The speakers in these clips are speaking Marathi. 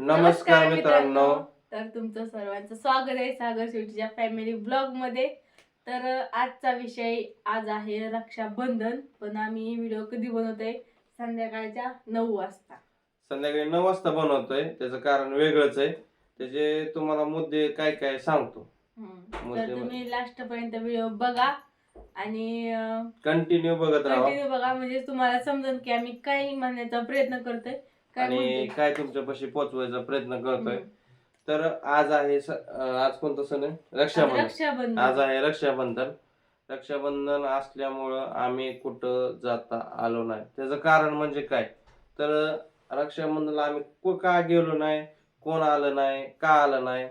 नमस्कार मित्रांनो. तर तुमचं सर्वांचं स्वागत आहे सागर शेवटीच्या फॅमिली ब्लॉगमध्ये. तर आजचा विषय आज आहे रक्षाबंधन पण आम्ही व्हिडिओ कधी बनवतोय? संध्याकाळच्या नऊ वाजता. संध्याकाळी नऊ वाजता बनवतोय. त्याचं कारण वेगळंच आहे. त्याचे तुम्हाला मुद्दे काय काय सांगतो. हम्म. तर. तुम्ही लास्ट पर्यंत व्हिडिओ बघा आणि कंटिन्यू बघत राहा. कंटिन्यू बघा. म्हणजे तुम्हाला समजेल की आम्ही काय म्हणण्याचा प्रयत्न करतोय. काय आणि. काय तुमच्यापाशी पोचवायचा प्रयत्न करतोय. हम्म. तर आज आहे स- अं, आज कोणता सण आहे? रक्षाबंधन. रक्षाबंधन. आज आहे रक्षाबंधन. रक्षाबंधन असल्यामुळं आम्ही कुठं जाता आलो नाही. त्याचं कारण म्हणजे काय? तर रक्षाबंधनला आम्ही कु- का गेलो नाही? कोण आलं नाही? का आलं नाही?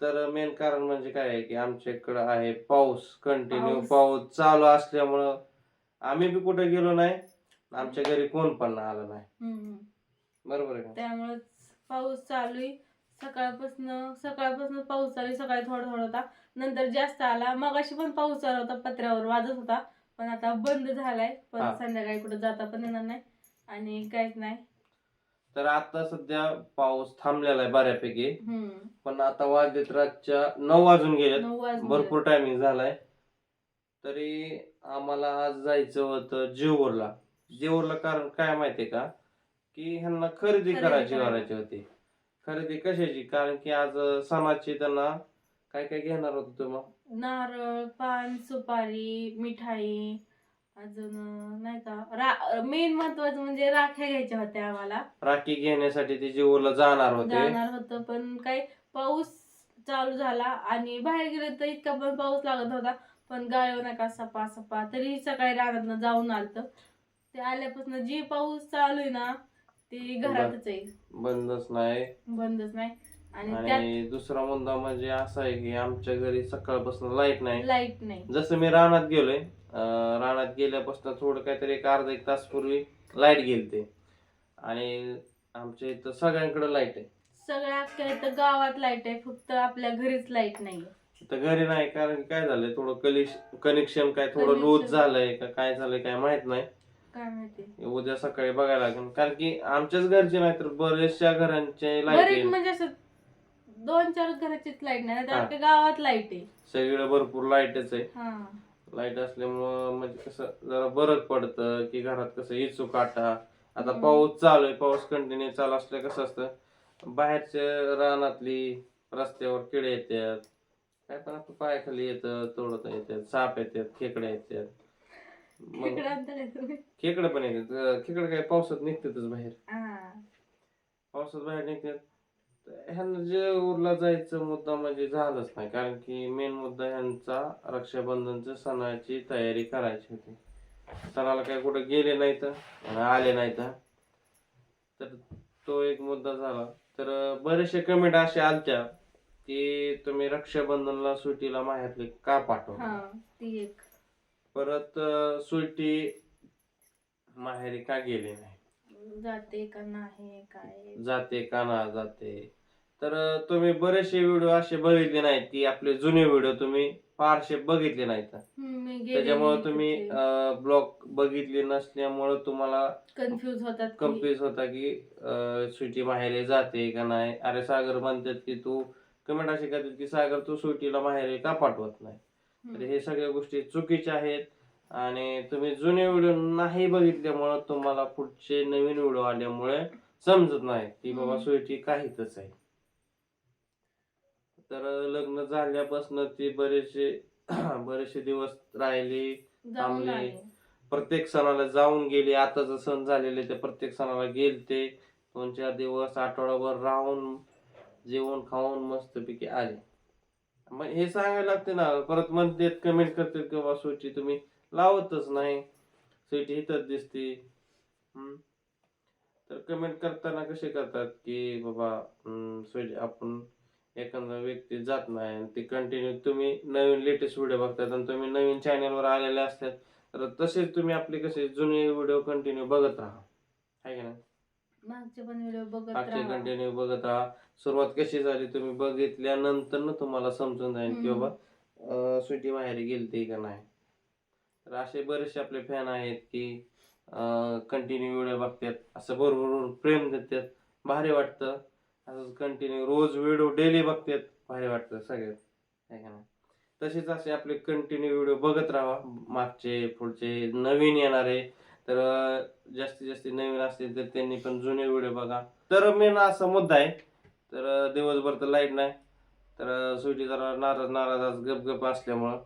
तर मेन कारण म्हणजे काय आहे की आमच्या इकडं आहे पाऊस कंटिन्यू पाऊस. पाऊस चालू असल्यामुळं आम्ही बी कुठं गेलो नाही? आमच्या घरी कोण पण आलं नाही. हम्म. बरोबर आहे का? त्यामुळे पाऊस चालू आहे सकाळपासून सकाळपासून पाऊस चालू आहे सकाळी थोडा थोडा होता. नंतर जास्त आला. मगाशी पण पाऊस चालू होता. पत्र्यावर वाजत होता. पण आता बंद झालाय. पण. संध्याकाळी कुठं जाता पण येणार नाही. आणि काहीच नाही. तर आता सध्या पाऊस थांबलेला आहे बऱ्यापैकी. हम्म. पण आता वाजलेत रातच्या नऊ वाजून गेलेत. नऊ वाजले. भरपूर टायमिंग झालाय. तरी आम्हाला आज जायचं होतं जेऊरला जेऊरला कारण काय माहितीये का? की ह्यांना खरेदी करायची करायची. होती. खरेदी कशाची? कारण की आज सणाची त्यांना काय काय घेणार होतं तुम्ही? नारळ पान सुपारी मिठाई अजून नाही का? मेन महत्वाचं म्हणजे राख्या घ्यायच्या होत्या आम्हाला. राखी घेण्यासाठी ते जेऊरला जाणार होते. जाणार होतं पण काय पाऊस चालू झाला आणि बाहेर गेलं तर इतका पण पाऊस लागत होता पण गाळव नका सपा सपा तरी सकाळी रानात जाऊन आलत. ते आल्यापासून जे पाऊस चालू आहे ना ते घरातच आहे. बंदच नाही. बंदच नाही. आणि त्यात आणि दुसरा मुद्दा म्हणजे असा आहे की आमच्या घरी सकाळपासून लाइट नाही. लाइट नाही. जसं मी रानात गेलोय अं, रानात गेल्यापासून थोडं काहीतरी एक अर्धा एक तास पूर्वी लाइट गेलते. आणि आमच्या इथं सगळ्यांकडे लाइट आहे. सगळ्या अख्ख्या इथं गावात लाइट आहे फक्त आपल्या घरीच लाइट नाही. तर घरी नाही कारण काय झालंय थोडं कलिश कनेक्शन काय थोडं Connection. लूज झालंय का काय झालंय काय माहीत नाही. काय माहिती? उद्या सकाळी बघायला लागेल. कारण की आमच्याच घरचे नाही तर बऱ्याचशा घरांचे बरेच लाइट म्हणजे असं दोन चार घराचीच लाइट नाही हा. गावात लाइट आहे. सगळीकडे भरपूर लाईटच आहे. हा. लाइट असल्यामुळं म्हणजे कसं जरा बरं पडतं की घरात कसं इचू काटा. आता हम्म. पाऊस चालू आहे पाऊस कंटिन्यू चालू असलं कसं असतं? बाहेरच्या रानातली रस्त्यावर किडे येतात. काय पण आपल्या पायाखाली येतं तोडत येतात साप येतात खेकडे येतात. मग खेकडं तुम्ही? खेकडे पण येतात. अं, खेकडे काय पावसात निघतातच बाहेर. हा. पावसात बाहेर निघतात. तर ह्यांना जे उरला जायचं मुद्दा म्हणजे झालंच नाही. कारण की मेन मुद्दा ह्यांचा रक्षाबंधनच्या सणाची तयारी करायची होती. सणाला काय कुठे गेले नाहीत आणि आले नाहीत. तर तो एक मुद्दा झाला. तर बरेचसे कमेंट असे आलत्या की तुम्ही रक्षाबंधनला सुट्टीला माहेरले का पाठव हा ती एक. परत सुट्टी माहेरी का गेली नाही? जाते का नाही काय? जाते का ना जाते. तर तुम्ही बरेचसे व्हिडिओ असे बघितले नाहीत की आपले जुने व्हिडिओ तुम्ही फारसे बघितले नाहीत. त्याच्यामुळे तुम्ही ब्लॉग बघितले नसल्यामुळे तुम्हाला कन्फ्युज होतात की- कन्फ्युज होता की अं, सुट्टी माहेरी जाते का नाही? अरे सागर म्हणतात की तू कमेंट अशी करतात की सागर तू सुट्टीला माहेरी का पाठवत नाही? तर हम्म. हे सगळ्या गोष्टी चुकीच्या आहेत आणि तुम्ही जुने व्हिडिओ नाही बघितल्यामुळं तुम्हाला पुढचे नवीन व्हिडिओ आल्यामुळे समजत नाही की बाबा. सुईची काहीतच आहे तर लग्न झाल्यापासून ती बरेचसे बरेचसे दिवस राहिली थांबले. प्रत्येक सणाला जाऊन गेले आताच सण झालेले ते प्रत्येक सणाला गेलते दोन चार दिवस आठवडाभर राहून जेवण खाऊन मस्तपैकी आले मग हे सांगायला लागते ना परत म्हणतात कमेंट करतात की बाबा तुम्ही लावतच नाही. सिटी इथंच दिसते. तर कमेंट करताना कसे करतात की बाबा हम्म, आपण एखादा व्यक्ती जात नाही आणि ते कंटिन्यू तुम्ही नवीन लेटेस्ट व्हिडिओ बघतात आणि तुम्ही नवीन चॅनलवर आलेले असतात. तर तसेच तुम्ही आपले कसे जुने व्हिडिओ कंटिन्यू बघत राहा. आहे की नाही? मागचे पण व्हिडिओ बघत राहा. कंटिन्यू बघत राहा. सुरुवात कशी झाली तुम्ही बघितल्यानंतर ना तुम्हाला समजून जाईल की हम्म. बाबा सुटी माहेरी गेलते का नाही. तर असे बरेचसे आपले फॅन आहेत की कंटिन्यू व्हिडिओ बघतात. असं बरोबर प्रेम देतात. भारी वाटतं. असंच कंटिन्यू रोज व्हिडिओ डेली बघतात. भारी वाटतं सगळ्यात. है का नाही? तसेच असे आपले कंटिन्यू व्हिडिओ बघत राहा. मागचे पुढचे नवीन येणारे तर जास्तीत जास्त नवीन असतील तर त्यांनी पण जुने व्हिडिओ बघा. तर मेन असा मुद्दा आहे. तर दिवसभर तर लाइट नाही. तर सुटी जरा नाराज नाराज गपगप असल्यामुळं.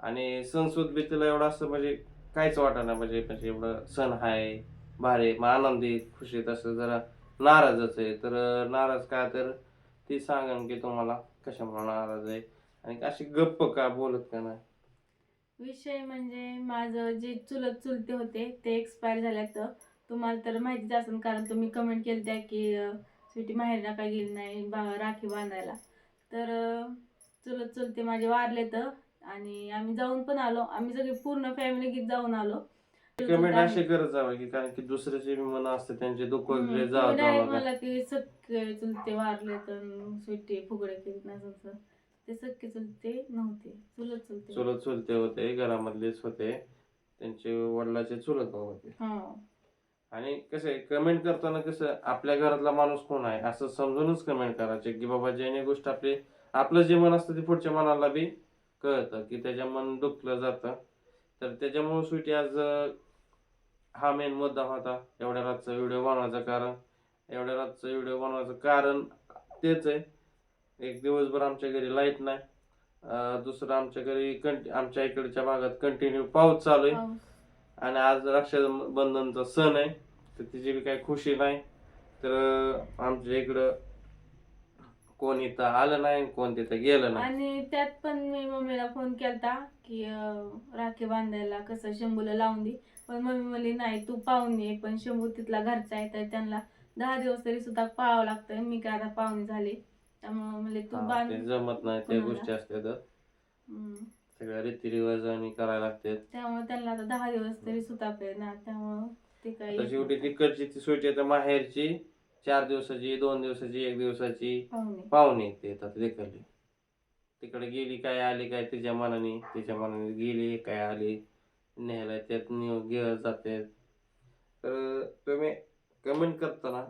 आणि सणसूद बी तिला एवढं असं म्हणजे काहीच वाटत नाही. म्हणजे म्हणजे एवढं सण आहे भारी मग आनंदी खुशीत असं जरा नाराजच आहे. तर नाराज का तर ती सांगन की तुम्हाला कशामुळे नाराज आहे. आणि अशी गप्प का बोलत का नाही. विषय म्हणजे माझं जे चुलत चुलते होते ते एक्सपायर झाल्यात. तुम्हाला तर माहितीच असेल कारण तुम्ही कमेंट केली त्या की स्वीटी माहेर नका गेली नाही बा राखी बांधायला. तर चुलत चुलते माझे वारले तर आणि आम्ही जाऊन पण आलो. आम्ही सगळे पूर्ण फॅमिली गीत जाऊन आलो. कमेंट असे करत जावं की कारण की दुसऱ्याचे मन असते त्यांचे दुःख वगैरे जावं. मला की सख्खे चुलते वारले तर स्वीटी फुगडे केली नसं ते सख्खे चुलते नव्हते. चुलत चुलते. चुलत चुलते होते घरामधलेच होते. त्यांचे वडिलाचे चुलत भाऊ होते. हा. आणि कसं आहे कमेंट करताना कसं आपल्या घरातला माणूस कोण आहे? असं समजूनच कमेंट करायचे की बाबा ज्याने गोष्ट आपली आपलं जे मन असतं ते पुढच्या मनाला बी कळतं की त्याच्या मन दुखलं जातं. तर त्याच्यामुळे स्वीटी आज हा मेन मुद्दा होता. एवढ्या रातचा व्हिडिओ बनवायचं कारण. एवढ्या रातचा व्हिडिओ बनवायचं कारण तेच आहे. एक दिवसभर आमच्या घरी लाइट नाही. अं, दुसरं आमच्या घरी कंटि आमच्या इकडच्या भागात कंटिन्यू पाऊस चालू आहे. आणि आज रक्षाबंधनचा सण आहे तर तिची बी काही खुशी नाही. तर आमच्या इकडं कोण इथं आलं नाही कोण तिथं गेलं नाही. आणि त्यात पण मी मम्मीला फोन केलता की राखी बांधायला कसं शंभूला लावून दे. पण मम्मी म्हणली नाही तू पाहून ये पण शंभू तिथला घरचा आहे तर त्यांना दहा दिवस तरी सुद्धा पाहावं लागतं मी काय आता पाहुणी झाली. त्यामुळे म्हणले तू हा, बांध ते जमत नाही त्या कोणाला? गोष्टी असतात हम्म. सगळ्या रीतिरिवाजाने करायला लागतात त्यामुळे त्यांना आता दहा दिवस तरी सुतापले ना त्यामुळं ते काही शेवटी तिकडची ती सुट्टी आता माहेरची चार दिवसाची दोन दिवसाची एक दिवसाची पाहुणे. पाहुणे ते येतात तिकडली तिकडे गेली काय आली काय तिच्या मनाने तिच्या मनाने गेली काय आली न्यायला त्यात घेत जाते तर तुम्ही कमेंट करताना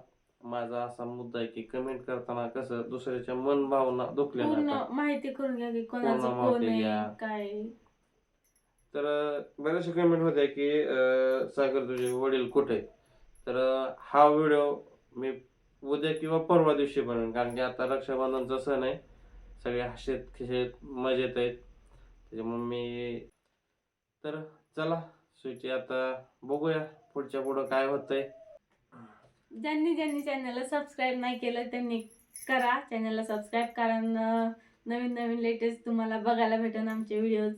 माझा असा मुद्दा आहे की कमेंट करताना कसं दुसऱ्याच्या मन भावना दुखल्या पूर्ण नका माहिती करून घ्या की कोणाचं पूर्ण कोण माहिती घ्या. आहे. काय तर अं, बरेचसे कमेंट होते की अं, सागर तुझे वडील कुठे आहेत? तर अं, हा व्हिडिओ मी उद्या किंवा परवा दिवशी बनवेन. कारण की आता रक्षाबंधनचा सण आहे. सगळे हसेत खिशेत मजेत आहेत. त्याच्यामुळे मी तर चला सुची आता बघूया पुढच्या पुढं काय होतंय. ज्यांनी ज्यांनी चॅनलला सबस्क्राईब नाही केलं त्यांनी करा. चॅनलला सबस्क्राईब कारण नवीन नवीन लेटेस्ट तुम्हाला बघायला भेटेल आमचे व्हिडिओज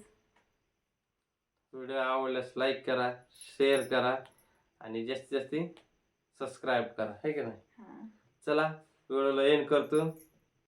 व्हिडिओ आवडल्यास लाईक करा शेअर करा आणि जास्तीत जास्ती सबस्क्राईब करा. है की नाही? चला व्हिडिओला एंड करतो.